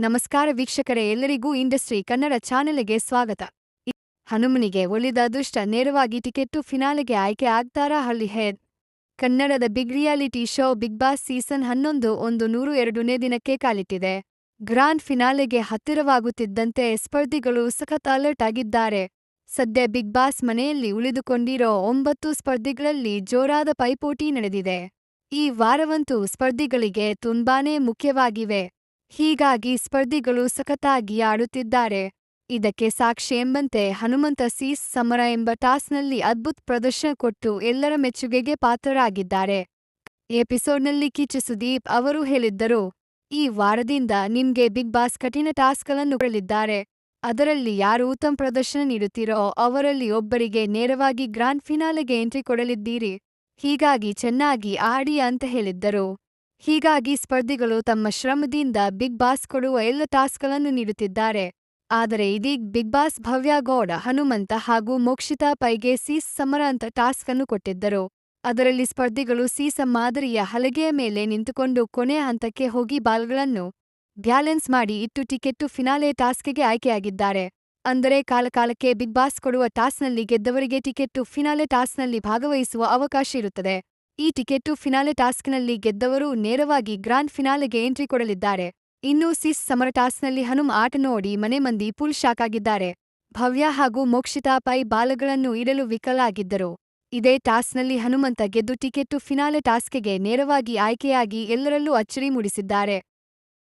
ನಮಸ್ಕಾರ ವೀಕ್ಷಕರೇ, ಎಲ್ಲರಿಗೂ ಇಂಡಸ್ಟ್ರಿ ಕನ್ನಡ ಚಾನೆಲ್ಗೆ ಸ್ವಾಗತ. ಹನುಮನಿಗೆ ಒಲಿದ ಅದೃಷ್ಟ ನೇರವಾಗಿ ಟಿಕೆಟ್ಟು ಫಿನಾಲೆಗೆ ಆಯ್ಕೆ ಆಗ್ತಾರಾ ಹಳ್ಳಿ ಹೇದ್ ಕನ್ನಡದ big reality show Bigg Boss season ಹನ್ನೊಂದು ಒಂದು ನೂರು ಎರಡನೇ ದಿನಕ್ಕೆ ಕಾಲಿಟ್ಟಿದೆ. ಗ್ರಾಂಡ್ ಫಿನಾಲೆಗೆ ಹತ್ತಿರವಾಗುತ್ತಿದ್ದಂತೆ ಸ್ಪರ್ಧಿಗಳು ಸಖತ್ ಅಲರ್ಟ್ ಆಗಿದ್ದಾರೆ. ಸದ್ಯ ಬಿಗ್ ಬಾಸ್ ಮನೆಯಲ್ಲಿ ಉಳಿದುಕೊಂಡಿರೋ ಒಂಬತ್ತು ಸ್ಪರ್ಧಿಗಳಲ್ಲಿ ಜೋರಾದ ಪೈಪೋಟಿ ನಡೆದಿದೆ. ಈ ವಾರವಂತೂ ಸ್ಪರ್ಧಿಗಳಿಗೆ ತುಂಬಾನೇ ಮುಖ್ಯವಾಗಿವೆ. ಹೀಗಾಗಿ ಸ್ಪರ್ಧಿಗಳು ಸಖತ್ತಾಗಿ ಆಡುತ್ತಿದ್ದಾರೆ. ಇದಕ್ಕೆ ಸಾಕ್ಷಿ ಎಂಬಂತೆ ಹನುಮಂತ ಸೀಸ್ ಸಮರ ಎಂಬ ಟಾಸ್ನಲ್ಲಿ ಅದ್ಭುತ ಪ್ರದರ್ಶನ ಕೊಟ್ಟು ಎಲ್ಲರ ಮೆಚ್ಚುಗೆಗೆ ಪಾತ್ರರಾಗಿದ್ದಾರೆ. ಎಪಿಸೋಡ್ನಲ್ಲಿ ಕಿಚ್ಚ ಸುದೀಪ್ ಅವರು ಹೇಳಿದ್ದರು, ಈ ವಾರದಿಂದ ನಿಮ್ಗೆ ಬಿಗ್ ಬಾಸ್ ಕಠಿಣ ಟಾಸ್ಕ್ಗಳನ್ನು ಕೊಡಲಿದ್ದಾರೆ. ಅದರಲ್ಲಿ ಯಾರು ಉತ್ತಮ ಪ್ರದರ್ಶನ ನೀಡುತ್ತೀರೋ ಅವರಲ್ಲಿ ಒಬ್ಬರಿಗೆ ನೇರವಾಗಿ ಗ್ರಾಂಡ್ ಫಿನಾಲೆಗೆ ಎಂಟ್ರಿ ಕೊಡಲಿದ್ದೀರಿ. ಹೀಗಾಗಿ ಚೆನ್ನಾಗಿ ಆಡಿ ಅಂತ ಹೇಳಿದ್ದರು. ಹೀಗಾಗಿ ಸ್ಪರ್ಧಿಗಳು ತಮ್ಮ ಶ್ರಮದಿಂದ ಬಿಗ್ ಬಾಸ್ ಕೊಡುವ ಎಲ್ಲ ಟಾಸ್ಕ್ಗಳನ್ನು ನೀಡುತ್ತಿದ್ದಾರೆ. ಆದರೆ ಇದೀಗ ಬಿಗ್ ಬಾಸ್ ಭವ್ಯ ಗೌಡ, ಹನುಮಂತ ಹಾಗೂ ಮೋಕ್ಷಿತಾ ಪೈಗೆ ಸೀಸ್ ಸಮರ ಅಂತ ಟಾಸ್ಕ್ ಅನ್ನು ಕೊಟ್ಟಿದ್ದರು. ಅದರಲ್ಲಿ ಸ್ಪರ್ಧಿಗಳು ಸೀಸ ಮಾದರಿಯ ಹಲಗೆಯ ಮೇಲೆ ನಿಂತುಕೊಂಡು ಕೊನೆ ಹಂತಕ್ಕೆ ಹೋಗಿ ಬಾಲ್ಗಳನ್ನು ಬ್ಯಾಲೆನ್ಸ್ ಮಾಡಿ ಇಟ್ಟು ಟಿಕೆಟ್ಟು ಫಿನಾಲೆ ಟಾಸ್ಕ್ಗೆ ಆಯ್ಕೆಯಾಗಿದ್ದಾರೆ. ಅಂದರೆ ಕಾಲಕಾಲಕ್ಕೆ ಬಿಗ್ ಬಾಸ್ ಕೊಡುವ ಟಾಸ್ನಲ್ಲಿ ಗೆದ್ದವರಿಗೆ ಟಿಕೆಟ್ಟು ಫಿನಾಲೆ ಟಾಸ್ನಲ್ಲಿ ಭಾಗವಹಿಸುವ ಅವಕಾಶ ಇರುತ್ತದೆ. ಈ ಟಿಕೆಟ್ಟು ಫಿನಾಲೆ ಟಾಸ್ಕ್ನಲ್ಲಿ ಗೆದ್ದವರು ನೇರವಾಗಿ ಗ್ರಾಂಡ್ ಫಿನಾಲೆಗೆ ಎಂಟ್ರಿ ಕೊಡಲಿದ್ದಾರೆ. ಇನ್ನು ಸಿಸ್ ಸಮರ ಟಾಸ್ಕ್ನಲ್ಲಿ ಹನುಮ್ ಆಟ ನೋಡಿ ಮನೆ ಮಂದಿ ಫುಲ್ ಶಾಕ್ ಆಗಿದ್ದಾರೆ. ಭವ್ಯ ಹಾಗೂ ಮೋಕ್ಷಿತಾ ಪೈ ಬಾಲಗಳನ್ನು ಇಡಲು ವಿಕಲಾಗಿದ್ದರು. ಇದೇ ಟಾಸ್ಕ್ನಲ್ಲಿ ಹನುಮಂತ ಗೆದ್ದು ಟಿಕೆಟ್ಟು ಫಿನಾಲೆ ಟಾಸ್ಕ್ಗೆ ನೇರವಾಗಿ ಆಯ್ಕೆಯಾಗಿ ಎಲ್ಲರಲ್ಲೂ ಅಚ್ಚರಿ ಮೂಡಿಸಿದ್ದಾರೆ.